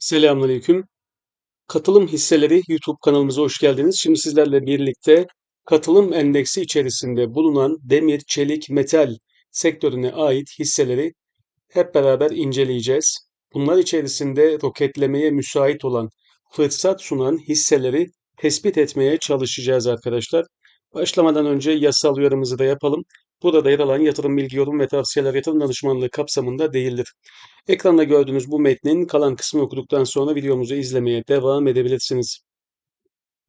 Selamünaleyküm. Katılım hisseleri YouTube kanalımıza hoş geldiniz. Şimdi sizlerle birlikte katılım endeksi içerisinde bulunan demir, çelik, metal sektörüne ait hisseleri hep beraber inceleyeceğiz. Bunlar içerisinde roketlemeye müsait olan, fırsat sunan hisseleri tespit etmeye çalışacağız arkadaşlar. Başlamadan önce yasal uyarımızı da yapalım. Burada yer alan yatırım bilgi, yorum ve tavsiyeler yatırım danışmanlığı kapsamında değildir. Ekranda gördüğünüz bu metnin kalan kısmını okuduktan sonra videomuzu izlemeye devam edebilirsiniz.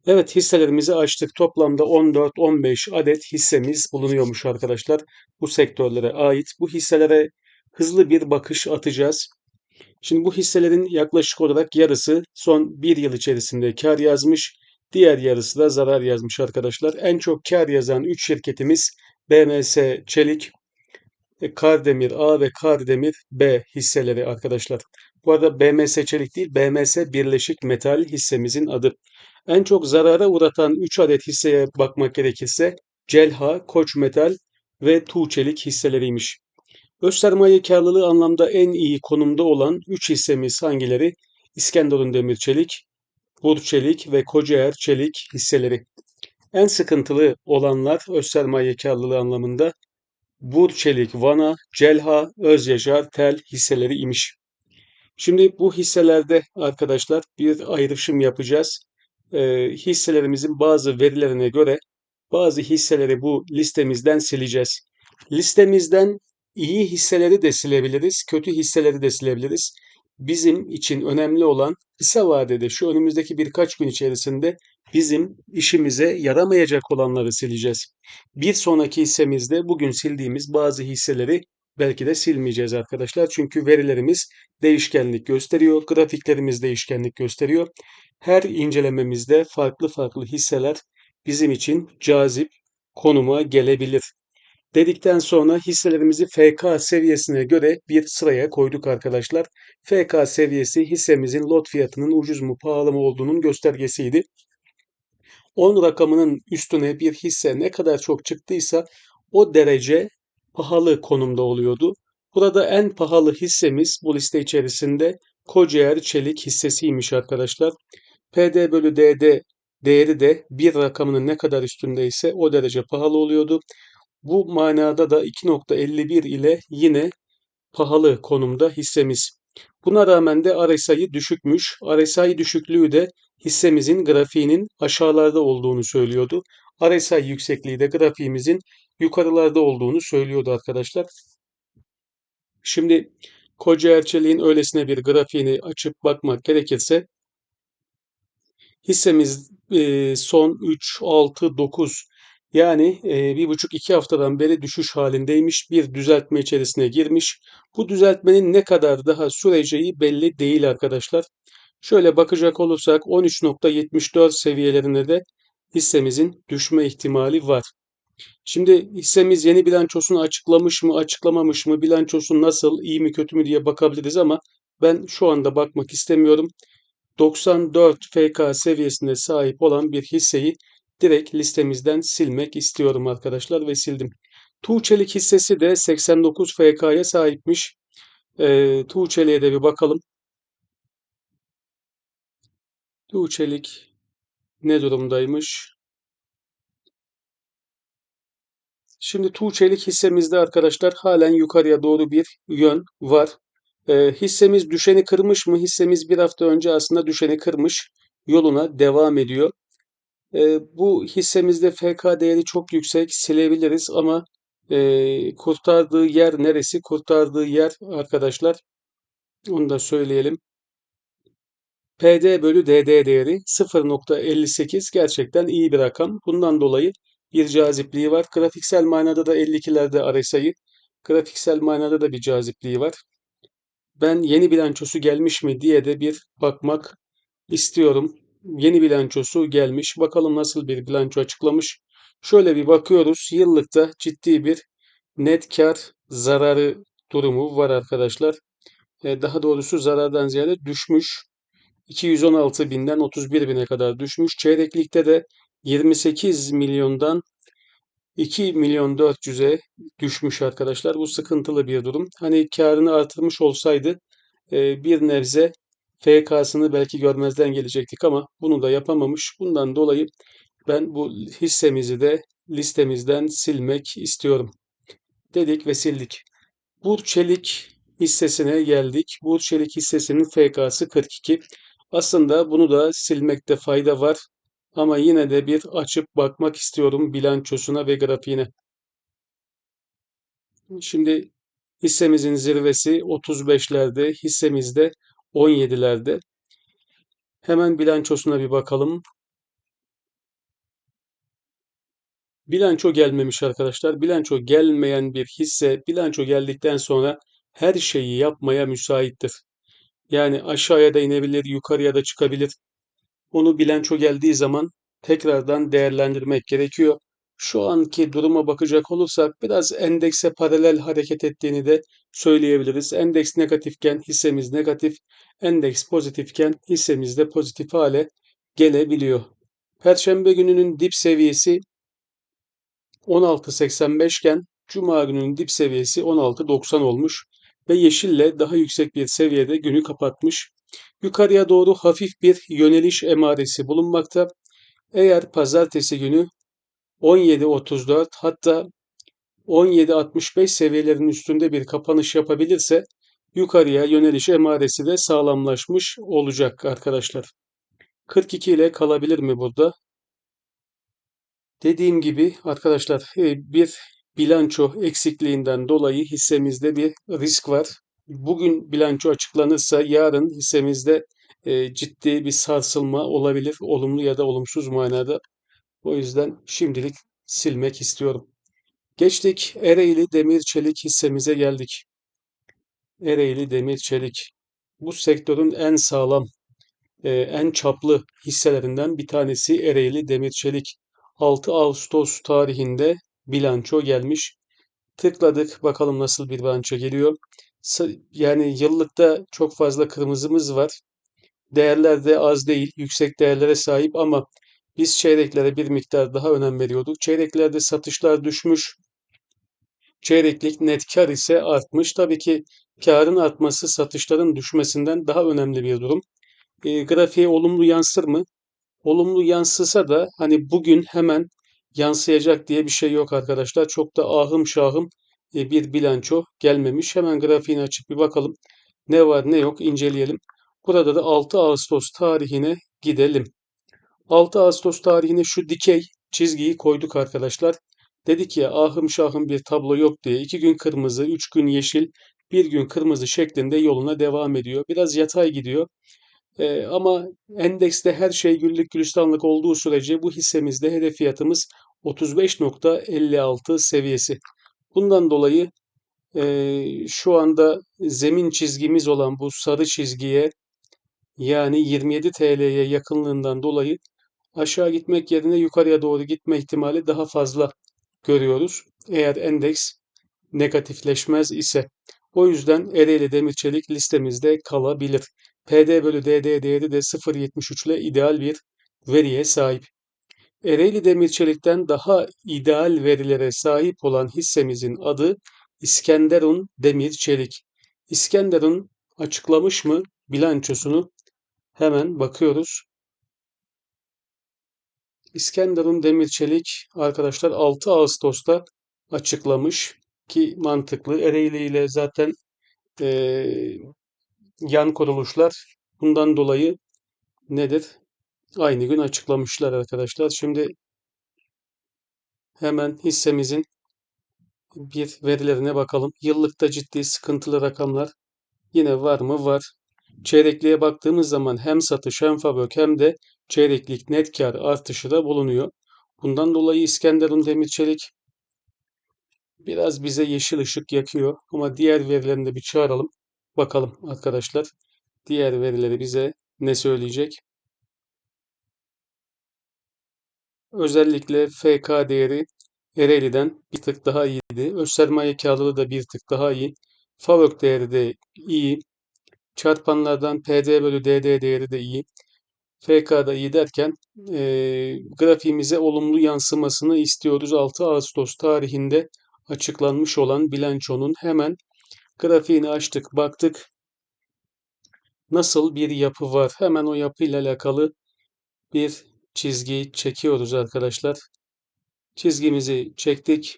Evet hisselerimizi açtık. Toplamda 14-15 adet hissemiz bulunuyormuş arkadaşlar. Bu sektörlere ait. Bu hisselere hızlı bir bakış atacağız. Şimdi bu hisselerin yaklaşık olarak yarısı son bir yıl içerisinde kar yazmış. Diğer yarısı da zarar yazmış arkadaşlar. En çok kar yazan 3 şirketimiz BMS Çelik, Kardemir A ve Kardemir B hisseleri arkadaşlar. Bu arada BMS Çelik değil, BMS Birleşik Metal hissemizin adı. En çok zarara uğratan 3 adet hisseye bakmak gerekirse Celha, Koç Metal ve Tuğ hisseleriymiş. Öz sermaye karlılığı anlamda en iyi konumda olan 3 hissemiz hangileri? İskenderun Demir Çelik, Bur Çelik ve Kocaer Çelik hisseleri. En sıkıntılı olanlar öz sermaye karlılığı anlamında Burçelik, Vana, Celha, Özyaşar, Tel hisseleri imiş. Şimdi bu hisselerde arkadaşlar bir ayrışım yapacağız. Ee, hisselerimizin bazı verilerine göre bazı hisseleri bu listemizden sileceğiz. Listemizden iyi hisseleri de silebiliriz, kötü hisseleri de silebiliriz. Bizim için önemli olan kısa vadede şu önümüzdeki birkaç gün içerisinde bizim işimize yaramayacak olanları sileceğiz. Bir sonraki hissemizde bugün sildiğimiz bazı hisseleri belki de silmeyeceğiz arkadaşlar. Çünkü verilerimiz değişkenlik gösteriyor, grafiklerimiz değişkenlik gösteriyor. Her incelememizde farklı farklı hisseler bizim için cazip konuma gelebilir. Dedikten sonra hisselerimizi FK seviyesine göre bir sıraya koyduk arkadaşlar. FK seviyesi hissemizin lot fiyatının ucuz mu pahalı mı olduğunun göstergesiydi. 10 rakamının üstüne bir hisse ne kadar çok çıktıysa o derece pahalı konumda oluyordu. Burada en pahalı hissemiz bu liste içerisinde Kocaer Çelik hissesiymiş arkadaşlar. PD bölü DD değeri de bir rakamının ne kadar üstündeyse o derece pahalı oluyordu. Bu manada da 2.51 ile yine pahalı konumda hissemiz. Buna rağmen de RSI düşükmüş. RSI düşüklüğü de hissemizin grafiğinin aşağılarda olduğunu söylüyordu. RSI yüksekliği de grafiğimizin yukarılarda olduğunu söylüyordu arkadaşlar. Şimdi Koca Erçelik'in öylesine bir grafiğini açıp bakmak gerekirse hissemiz son 3, 6, 9 yani e, bir buçuk iki haftadan beri düşüş halindeymiş. Bir düzeltme içerisine girmiş. Bu düzeltmenin ne kadar daha süreceği belli değil arkadaşlar. Şöyle bakacak olursak 13.74 seviyelerine de hissemizin düşme ihtimali var. Şimdi hissemiz yeni bilançosunu açıklamış mı, açıklamamış mı, bilançosu nasıl, iyi mi, kötü mü diye bakabiliriz ama ben şu anda bakmak istemiyorum. 94 FK seviyesine sahip olan bir hisseyi direkt listemizden silmek istiyorum arkadaşlar ve sildim. Tuğçelik hissesi de 89 FK'ya sahipmiş. E, Tuğçelik'e de bir bakalım. Tuğçelik ne durumdaymış? Şimdi Tuğçelik hissemizde arkadaşlar halen yukarıya doğru bir yön var. E, hissemiz düşeni kırmış mı? Hissemiz bir hafta önce aslında düşeni kırmış. Yoluna devam ediyor. E, bu hissemizde FK değeri çok yüksek silebiliriz ama e, kurtardığı yer neresi? Kurtardığı yer arkadaşlar onu da söyleyelim. PD bölü DD değeri 0.58 gerçekten iyi bir rakam. Bundan dolayı bir cazipliği var. Grafiksel manada da 52'lerde RSI. Grafiksel manada da bir cazipliği var. Ben yeni bilançosu gelmiş mi diye de bir bakmak istiyorum yeni bilançosu gelmiş. Bakalım nasıl bir bilanço açıklamış. Şöyle bir bakıyoruz. Yıllıkta ciddi bir net kar zararı durumu var arkadaşlar. E, daha doğrusu zarardan ziyade düşmüş. 216 binden 31 bine kadar düşmüş. Çeyreklikte de 28 milyondan 2 milyon 400'e düşmüş arkadaşlar. Bu sıkıntılı bir durum. Hani karını artırmış olsaydı e, bir nebze FK'sını belki görmezden gelecektik ama bunu da yapamamış. Bundan dolayı ben bu hissemizi de listemizden silmek istiyorum. Dedik ve sildik. Burçelik hissesine geldik. Burçelik hissesinin FK'sı 42. Aslında bunu da silmekte fayda var. Ama yine de bir açıp bakmak istiyorum bilançosuna ve grafiğine. Şimdi hissemizin zirvesi 35'lerde, hissemiz de 17'lerde. Hemen bilançosuna bir bakalım. Bilanço gelmemiş arkadaşlar. Bilanço gelmeyen bir hisse bilanço geldikten sonra her şeyi yapmaya müsaittir. Yani aşağıya da inebilir, yukarıya da çıkabilir. Onu bilanço geldiği zaman tekrardan değerlendirmek gerekiyor. Şu anki duruma bakacak olursak biraz endekse paralel hareket ettiğini de söyleyebiliriz. Endeks negatifken hissemiz negatif, endeks pozitifken hissemiz de pozitif hale gelebiliyor. Perşembe gününün dip seviyesi 16.85 iken Cuma gününün dip seviyesi 16.90 olmuş ve yeşille daha yüksek bir seviyede günü kapatmış. Yukarıya doğru hafif bir yöneliş emaresi bulunmakta. Eğer pazartesi günü 17.34 hatta 17.65 seviyelerinin üstünde bir kapanış yapabilirse yukarıya yöneliş emaresi de sağlamlaşmış olacak arkadaşlar. 42 ile kalabilir mi burada? Dediğim gibi arkadaşlar e, bir bilanço eksikliğinden dolayı hissemizde bir risk var. Bugün bilanço açıklanırsa yarın hissemizde e, ciddi bir sarsılma olabilir. Olumlu ya da olumsuz manada. O yüzden şimdilik silmek istiyorum. Geçtik Ereğli Demir Çelik hissemize geldik. Ereğli Demir Çelik. Bu sektörün en sağlam, e, en çaplı hisselerinden bir tanesi Ereğli Demir Çelik. 6 Ağustos tarihinde bilanço gelmiş. Tıkladık bakalım nasıl bir bilanço geliyor. Yani yıllıkta çok fazla kırmızımız var. Değerler de az değil, yüksek değerlere sahip ama biz çeyreklere bir miktar daha önem veriyorduk. Çeyreklerde satışlar düşmüş. Çeyreklik net kar ise artmış. Tabii ki karın artması satışların düşmesinden daha önemli bir durum. E, grafiğe olumlu yansır mı? Olumlu yansısa da hani bugün hemen yansıyacak diye bir şey yok arkadaşlar. Çok da ahım şahım e, bir bilanço gelmemiş. Hemen grafiğini açıp bir bakalım. Ne var ne yok inceleyelim. Burada da 6 Ağustos tarihine gidelim. 6 Ağustos tarihine şu dikey çizgiyi koyduk arkadaşlar. Dedik ya ahım şahım bir tablo yok diye. 2 gün kırmızı, 3 gün yeşil, 1 gün kırmızı şeklinde yoluna devam ediyor. Biraz yatay gidiyor. Ee, ama endekste her şey güllük gülistanlık olduğu sürece bu hissemizde hedef fiyatımız 35.56 seviyesi. Bundan dolayı e, şu anda zemin çizgimiz olan bu sarı çizgiye yani 27 TL'ye yakınlığından dolayı aşağı gitmek yerine yukarıya doğru gitme ihtimali daha fazla görüyoruz. Eğer endeks negatifleşmez ise. O yüzden Ereğli Demir Çelik listemizde kalabilir. PD bölü DD değeri de 0.73 ile ideal bir veriye sahip. Ereğli Demir Çelik'ten daha ideal verilere sahip olan hissemizin adı İskenderun Demir Çelik. İskenderun açıklamış mı bilançosunu? Hemen bakıyoruz. İskenderun Demir Çelik arkadaşlar 6 Ağustos'ta açıklamış ki mantıklı. Ereğli ile zaten e, yan kuruluşlar bundan dolayı nedir? Aynı gün açıklamışlar arkadaşlar. Şimdi hemen hissemizin bir verilerine bakalım. Yıllıkta ciddi sıkıntılı rakamlar yine var mı? Var. Çeyrekliğe baktığımız zaman hem satış hem fabrik hem de çeyreklik net kar artışı da bulunuyor. Bundan dolayı İskenderun Demirçelik biraz bize yeşil ışık yakıyor ama diğer verilerini de bir çağıralım. Bakalım arkadaşlar. Diğer verileri bize ne söyleyecek? Özellikle FK değeri Ereğli'den bir tık daha iyiydi. Öz sermaye karlılığı da bir tık daha iyi. FAVÖK değeri de iyi. Çarpanlardan PD bölü DD değeri de iyi. FK da iyi derken e, grafiğimize olumlu yansımasını istiyoruz. 6 Ağustos tarihinde açıklanmış olan bilançonun hemen grafiğini açtık, baktık. nasıl bir yapı var? Hemen o yapıyla alakalı bir çizgi çekiyoruz arkadaşlar. Çizgimizi çektik.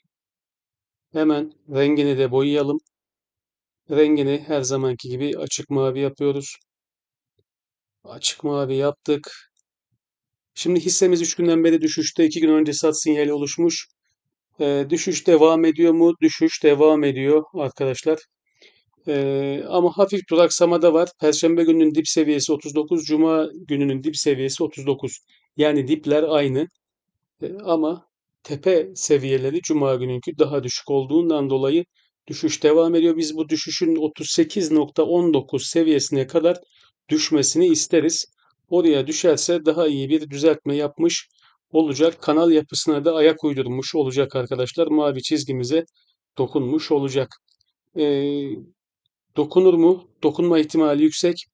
Hemen rengini de boyayalım. Rengini her zamanki gibi açık mavi yapıyoruz. Açık mavi yaptık. Şimdi hissemiz 3 günden beri düşüşte. 2 gün önce sat sinyali oluşmuş. Ee, düşüş devam ediyor mu? Düşüş devam ediyor arkadaşlar. Ee, ama hafif duraksama da var. Perşembe gününün dip seviyesi 39, Cuma gününün dip seviyesi 39. Yani dipler aynı. Ee, ama tepe seviyeleri Cuma gününkü daha düşük olduğundan dolayı düşüş devam ediyor. Biz bu düşüşün 38.19 seviyesine kadar düşmesini isteriz. Oraya düşerse daha iyi bir düzeltme yapmış olacak. Kanal yapısına da ayak uydurmuş olacak arkadaşlar. Mavi çizgimize dokunmuş olacak. Ee, dokunur mu? Dokunma ihtimali yüksek.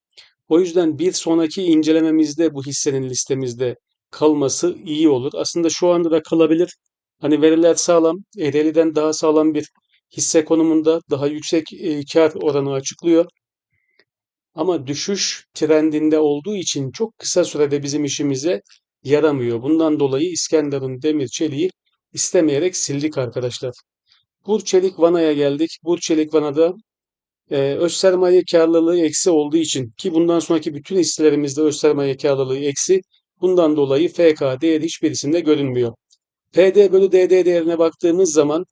O yüzden bir sonraki incelememizde bu hissenin listemizde kalması iyi olur. Aslında şu anda da kalabilir. Hani veriler sağlam, Ereğli'den daha sağlam bir hisse konumunda daha yüksek e, kar oranı açıklıyor. Ama düşüş trendinde olduğu için çok kısa sürede bizim işimize yaramıyor. Bundan dolayı İskenderun demir çeliği istemeyerek sildik arkadaşlar. Burçelik Vana'ya geldik. Burçelik Vana'da e, öz sermaye karlılığı eksi olduğu için ki bundan sonraki bütün hisselerimizde öz sermaye karlılığı eksi. Bundan dolayı FK değeri hiçbirisinde görünmüyor. PD bölü DD değerine baktığımız zaman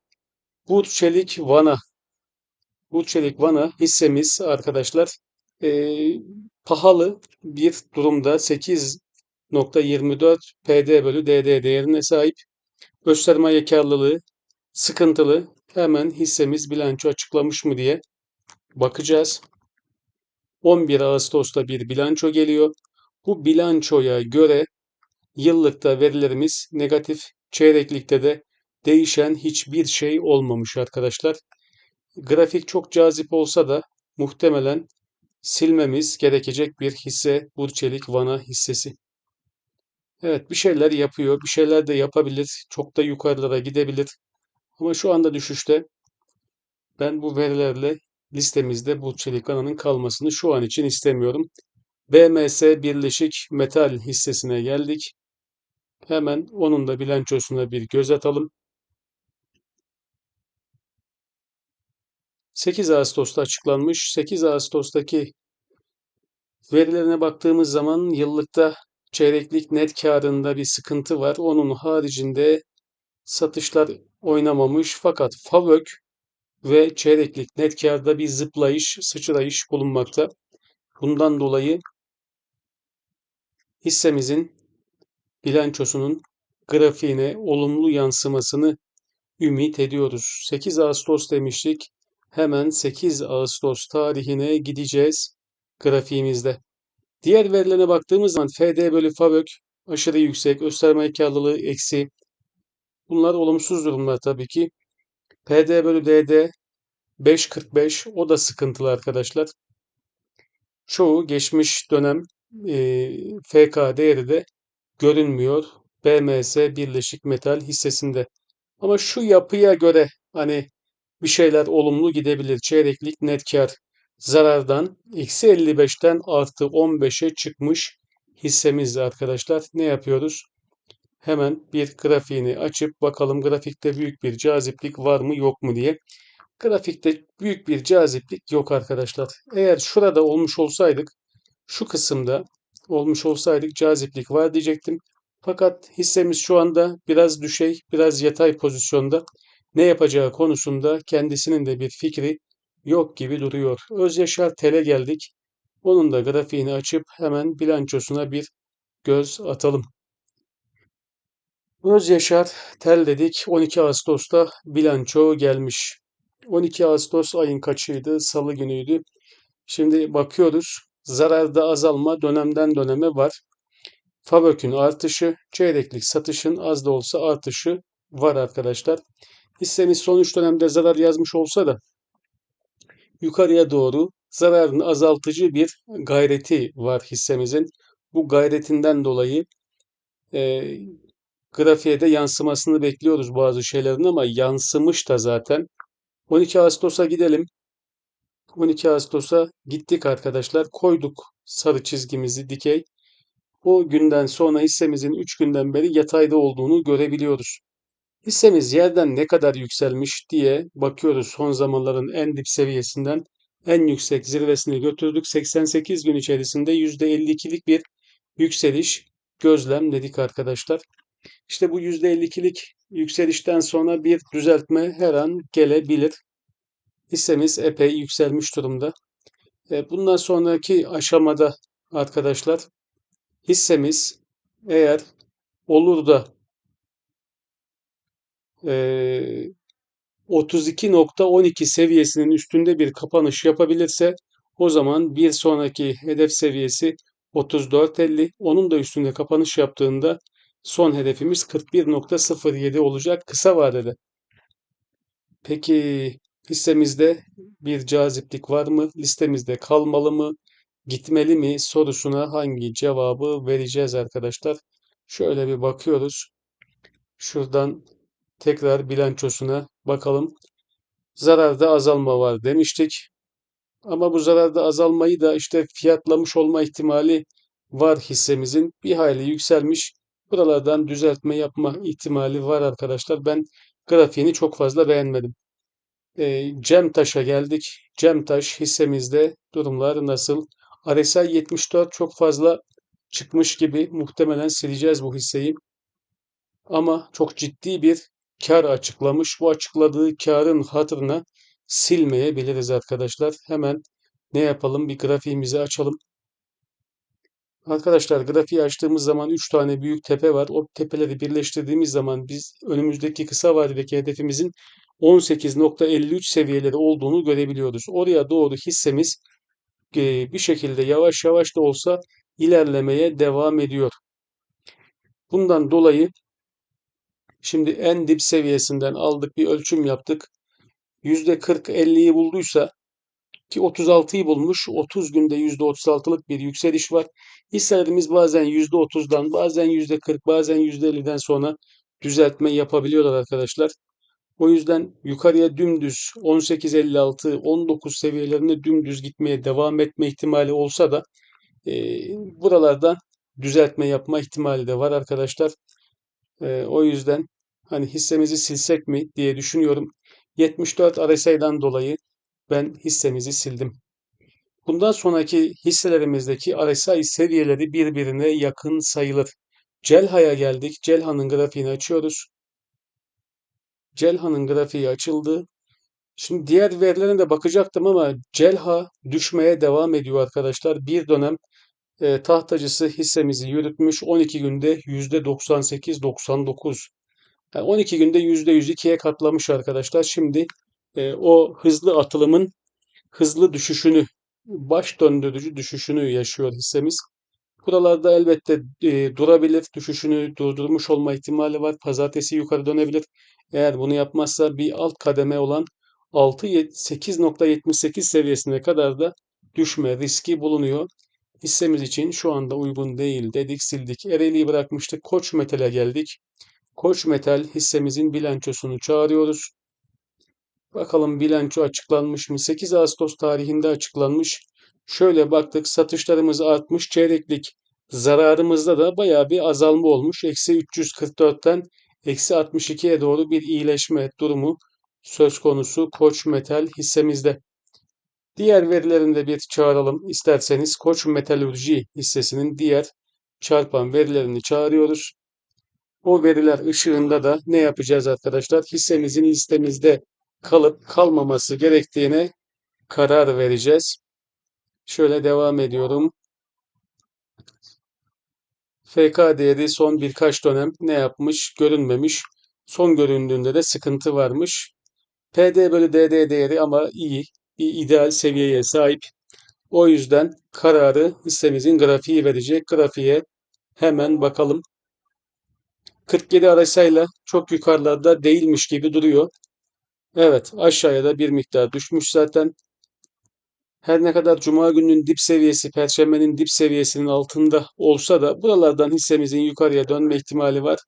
Burçelik Vana Burçelik Vana hissemiz arkadaşlar e, pahalı bir durumda 8.24 PD bölü DD değerine sahip. Öz sermaye karlılığı sıkıntılı. Hemen hissemiz bilanço açıklamış mı diye bakacağız. 11 Ağustos'ta bir bilanço geliyor. Bu bilançoya göre yıllıkta verilerimiz negatif, çeyreklikte de değişen hiçbir şey olmamış arkadaşlar. Grafik çok cazip olsa da muhtemelen silmemiz gerekecek bir hisse Burçelik Vana hissesi. Evet bir şeyler yapıyor, bir şeyler de yapabilir, çok da yukarılara gidebilir. Ama şu anda düşüşte ben bu verilerle listemizde Burçelik Vana'nın kalmasını şu an için istemiyorum. BMS Birleşik Metal hissesine geldik. Hemen onun da bilançosuna bir göz atalım. 8 Ağustos'ta açıklanmış. 8 Ağustos'taki verilerine baktığımız zaman yıllıkta çeyreklik net karında bir sıkıntı var. Onun haricinde satışlar oynamamış fakat FAVÖK ve çeyreklik net karda bir zıplayış, sıçrayış bulunmakta. Bundan dolayı hissemizin bilançosunun grafiğine olumlu yansımasını ümit ediyoruz. 8 Ağustos demiştik. Hemen 8 Ağustos tarihine gideceğiz grafiğimizde. Diğer verilere baktığımız zaman FD bölü FAVÖK aşırı yüksek, öz sermaye karlılığı eksi. Bunlar olumsuz durumlar tabii ki. PD bölü DD 5.45 o da sıkıntılı arkadaşlar. Çoğu geçmiş dönem e, FK değeri de görünmüyor. BMS Birleşik Metal hissesinde. Ama şu yapıya göre hani bir şeyler olumlu gidebilir. Çeyreklik net kar zarardan eksi 55'ten artı 15'e çıkmış hissemiz arkadaşlar. Ne yapıyoruz? Hemen bir grafiğini açıp bakalım grafikte büyük bir caziplik var mı yok mu diye. Grafikte büyük bir caziplik yok arkadaşlar. Eğer şurada olmuş olsaydık şu kısımda olmuş olsaydık caziplik var diyecektim. Fakat hissemiz şu anda biraz düşey, biraz yatay pozisyonda. Ne yapacağı konusunda kendisinin de bir fikri yok gibi duruyor. Özyaşar Tel'e geldik. Onun da grafiğini açıp hemen bilançosuna bir göz atalım. Özyaşar Tel dedik. 12 Ağustos'ta bilanço gelmiş. 12 Ağustos ayın kaçıydı? Salı günüydü. Şimdi bakıyoruz. Zararda azalma dönemden döneme var. Fabök'ün artışı, çeyreklik satışın az da olsa artışı var arkadaşlar. Hissemiz son 3 dönemde zarar yazmış olsa da yukarıya doğru zararını azaltıcı bir gayreti var hissemizin. Bu gayretinden dolayı e, grafiğe yansımasını bekliyoruz bazı şeylerin ama yansımış da zaten. 12 Ağustos'a gidelim. 12 Ağustos'a gittik arkadaşlar. Koyduk sarı çizgimizi dikey. O günden sonra hissemizin 3 günden beri yatayda olduğunu görebiliyoruz. Hissemiz yerden ne kadar yükselmiş diye bakıyoruz son zamanların en dip seviyesinden en yüksek zirvesini götürdük. 88 gün içerisinde %52'lik bir yükseliş gözlemledik arkadaşlar. İşte bu %52'lik yükselişten sonra bir düzeltme her an gelebilir. Hissemiz epey yükselmiş durumda. E, bundan sonraki aşamada arkadaşlar hissemiz eğer olur da e, 32.12 seviyesinin üstünde bir kapanış yapabilirse o zaman bir sonraki hedef seviyesi 34.50. Onun da üstünde kapanış yaptığında son hedefimiz 41.07 olacak kısa vadede. Peki hissemizde bir caziplik var mı? Listemizde kalmalı mı? Gitmeli mi sorusuna hangi cevabı vereceğiz arkadaşlar? Şöyle bir bakıyoruz. Şuradan tekrar bilançosuna bakalım. Zararda azalma var demiştik. Ama bu zararda azalmayı da işte fiyatlamış olma ihtimali var hissemizin. Bir hayli yükselmiş. Buralardan düzeltme yapma ihtimali var arkadaşlar. Ben grafiğini çok fazla beğenmedim. E, Cemtaş'a geldik. Cemtaş hissemizde durumlar nasıl? RSI 74 çok fazla çıkmış gibi. Muhtemelen sileceğiz bu hisseyi. Ama çok ciddi bir kar açıklamış. Bu açıkladığı karın hatırına silmeyebiliriz arkadaşlar. Hemen ne yapalım? Bir grafiğimizi açalım. Arkadaşlar grafiği açtığımız zaman 3 tane büyük tepe var. O tepeleri birleştirdiğimiz zaman biz önümüzdeki kısa vadedeki hedefimizin 18.53 seviyeleri olduğunu görebiliyoruz. Oraya doğru hissemiz e, bir şekilde yavaş yavaş da olsa ilerlemeye devam ediyor. Bundan dolayı şimdi en dip seviyesinden aldık bir ölçüm yaptık. %40-50'yi bulduysa ki 36'yı bulmuş. 30 günde %36'lık bir yükseliş var. Hisselerimiz bazen %30'dan, bazen %40, bazen %50'den sonra düzeltme yapabiliyorlar arkadaşlar. O yüzden yukarıya dümdüz 18.56, 19 seviyelerinde dümdüz gitmeye devam etme ihtimali olsa da e, buralardan düzeltme yapma ihtimali de var arkadaşlar. E, o yüzden hani hissemizi silsek mi diye düşünüyorum. 74 RSI'den dolayı ben hissemizi sildim. Bundan sonraki hisselerimizdeki RSI seviyeleri birbirine yakın sayılır. Celha'ya geldik. Celha'nın grafiğini açıyoruz. Celha'nın grafiği açıldı. Şimdi diğer verilerine de bakacaktım ama Celha düşmeye devam ediyor arkadaşlar. Bir dönem e, tahtacısı hissemizi yürütmüş. 12 günde %98-99. Yani 12 günde %102'ye katlamış arkadaşlar. Şimdi e, o hızlı atılımın hızlı düşüşünü, baş döndürücü düşüşünü yaşıyor hissemiz. Buralarda elbette e, durabilir, düşüşünü durdurmuş olma ihtimali var. Pazartesi yukarı dönebilir. Eğer bunu yapmazsa bir alt kademe olan 6 8.78 seviyesine kadar da düşme riski bulunuyor. Hissemiz için şu anda uygun değil dedik sildik. Ereğli'yi bırakmıştık. Koç Metal'e geldik. Koç Metal hissemizin bilançosunu çağırıyoruz. Bakalım bilanço açıklanmış mı? 8 Ağustos tarihinde açıklanmış. Şöyle baktık satışlarımız artmış. Çeyreklik zararımızda da baya bir azalma olmuş. Eksi 344'ten eksi 62'ye doğru bir iyileşme durumu söz konusu Koç Metal hissemizde. Diğer verilerini de bir çağıralım isterseniz. Koç Metalurji hissesinin diğer çarpan verilerini çağırıyoruz. O veriler ışığında da ne yapacağız arkadaşlar? Hissemizin listemizde kalıp kalmaması gerektiğine karar vereceğiz. Şöyle devam ediyorum. FK değeri son birkaç dönem ne yapmış görünmemiş. Son göründüğünde de sıkıntı varmış. PD bölü DD değeri ama iyi, bir ideal seviyeye sahip. O yüzden kararı hissemizin grafiği verecek. Grafiğe hemen bakalım. 47 arasayla çok yukarılarda değilmiş gibi duruyor. Evet aşağıya da bir miktar düşmüş zaten. Her ne kadar Cuma gününün dip seviyesi, Perşembenin dip seviyesinin altında olsa da buralardan hissemizin yukarıya dönme ihtimali var.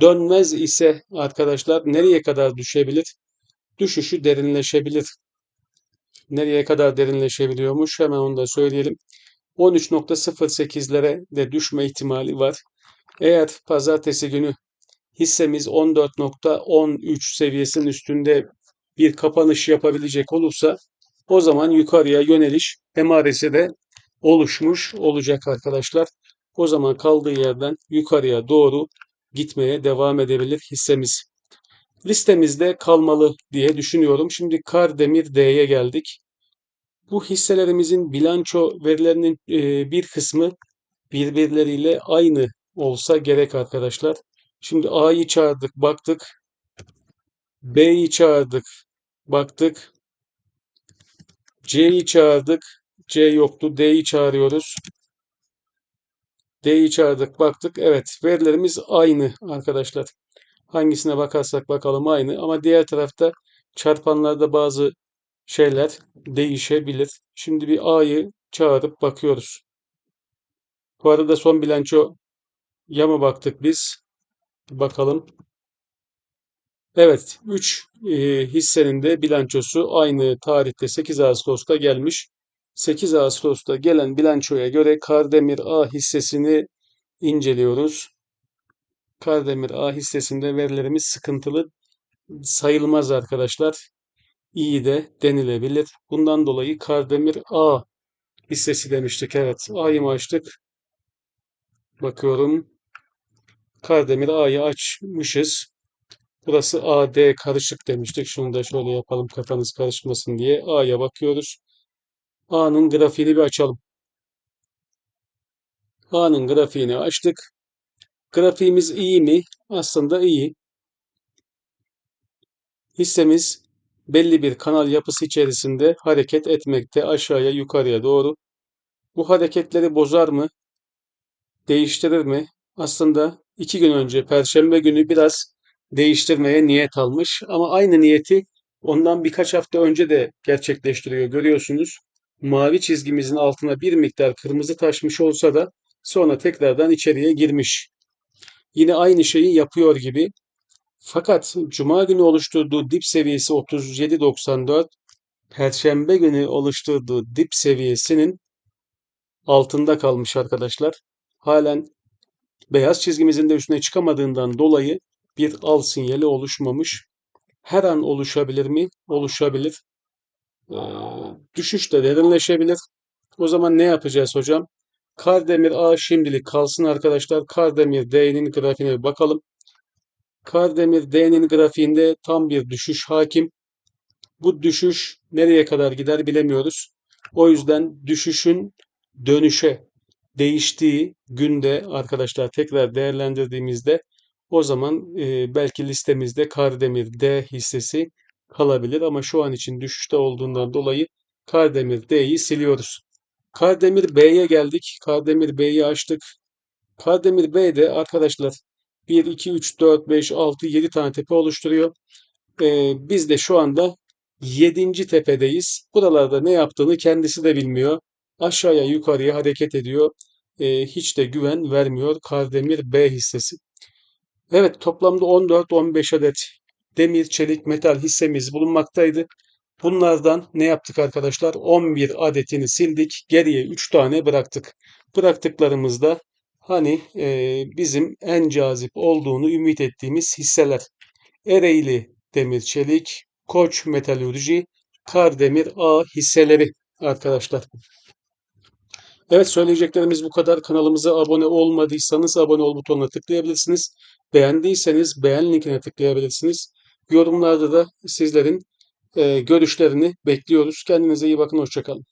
Dönmez ise arkadaşlar nereye kadar düşebilir? Düşüşü derinleşebilir. nereye kadar derinleşebiliyormuş hemen onu da söyleyelim. 13.08'lere de düşme ihtimali var. Eğer pazartesi günü hissemiz 14.13 seviyesinin üstünde bir kapanış yapabilecek olursa o zaman yukarıya yöneliş emaresi de oluşmuş olacak arkadaşlar. O zaman kaldığı yerden yukarıya doğru gitmeye devam edebilir hissemiz. Listemizde kalmalı diye düşünüyorum. Şimdi Kardemir D'ye geldik. Bu hisselerimizin bilanço verilerinin e, bir kısmı birbirleriyle aynı olsa gerek arkadaşlar. Şimdi A'yı çağırdık, baktık. B'yi çağırdık, baktık. C'yi çağırdık. C yoktu. D'yi çağırıyoruz. D'yi çağırdık, baktık. Evet, verilerimiz aynı arkadaşlar. Hangisine bakarsak bakalım aynı ama diğer tarafta çarpanlarda bazı şeyler değişebilir. Şimdi bir A'yı çağırıp bakıyoruz. Bu arada son bilanço ya mı baktık biz? Bakalım. Evet, 3 e, hissenin de bilançosu aynı tarihte 8 Ağustos'ta gelmiş. 8 Ağustos'ta gelen bilançoya göre Kardemir A hissesini inceliyoruz. Kardemir A hissesinde verilerimiz sıkıntılı sayılmaz arkadaşlar. İyi de denilebilir. Bundan dolayı Kardemir A hissesi demiştik. Evet, A'yı mı açtık? Bakıyorum. Kardemir A'yı açmışız. Burası AD karışık demiştik. Şunu da şöyle yapalım kafanız karışmasın diye. A'ya bakıyoruz. A'nın grafiğini bir açalım. A'nın grafiğini açtık. Grafiğimiz iyi mi? Aslında iyi. Hissemiz belli bir kanal yapısı içerisinde hareket etmekte aşağıya yukarıya doğru. Bu hareketleri bozar mı? Değiştirir mi? Aslında iki gün önce Perşembe günü biraz değiştirmeye niyet almış ama aynı niyeti ondan birkaç hafta önce de gerçekleştiriyor görüyorsunuz. Mavi çizgimizin altına bir miktar kırmızı taşmış olsa da sonra tekrardan içeriye girmiş. Yine aynı şeyi yapıyor gibi. Fakat Cuma günü oluşturduğu dip seviyesi 37.94, Perşembe günü oluşturduğu dip seviyesinin altında kalmış arkadaşlar. Halen beyaz çizgimizin de üstüne çıkamadığından dolayı bir al sinyali oluşmamış. Her an oluşabilir mi? Oluşabilir. Ee, düşüş de derinleşebilir. O zaman ne yapacağız hocam? Kardemir A şimdilik kalsın arkadaşlar. Kardemir D'nin grafiğine bir bakalım. Kardemir D'nin grafiğinde tam bir düşüş hakim. Bu düşüş nereye kadar gider bilemiyoruz. O yüzden düşüşün dönüşe değiştiği günde arkadaşlar tekrar değerlendirdiğimizde o zaman e, belki listemizde Kardemir D hissesi kalabilir ama şu an için düşüşte olduğundan dolayı Kardemir D'yi siliyoruz. Kardemir B'ye geldik. Kardemir B'yi açtık. Kardemir B'de arkadaşlar 1, 2, 3, 4, 5, 6, 7 tane tepe oluşturuyor. Ee, biz de şu anda 7. tepedeyiz. Buralarda ne yaptığını kendisi de bilmiyor. Aşağıya yukarıya hareket ediyor. Ee, hiç de güven vermiyor Kardemir B hissesi. Evet toplamda 14-15 adet demir, çelik, metal hissemiz bulunmaktaydı. Bunlardan ne yaptık arkadaşlar? 11 adetini sildik. Geriye 3 tane bıraktık. Bıraktıklarımızda hani e, bizim en cazip olduğunu ümit ettiğimiz hisseler. Ereğli Demir Çelik, Koç Metalürji, Kardemir A hisseleri arkadaşlar. Evet söyleyeceklerimiz bu kadar. Kanalımıza abone olmadıysanız abone ol butonuna tıklayabilirsiniz. Beğendiyseniz beğen linkine tıklayabilirsiniz. Yorumlarda da sizlerin e, görüşlerini bekliyoruz. Kendinize iyi bakın. Hoşçakalın.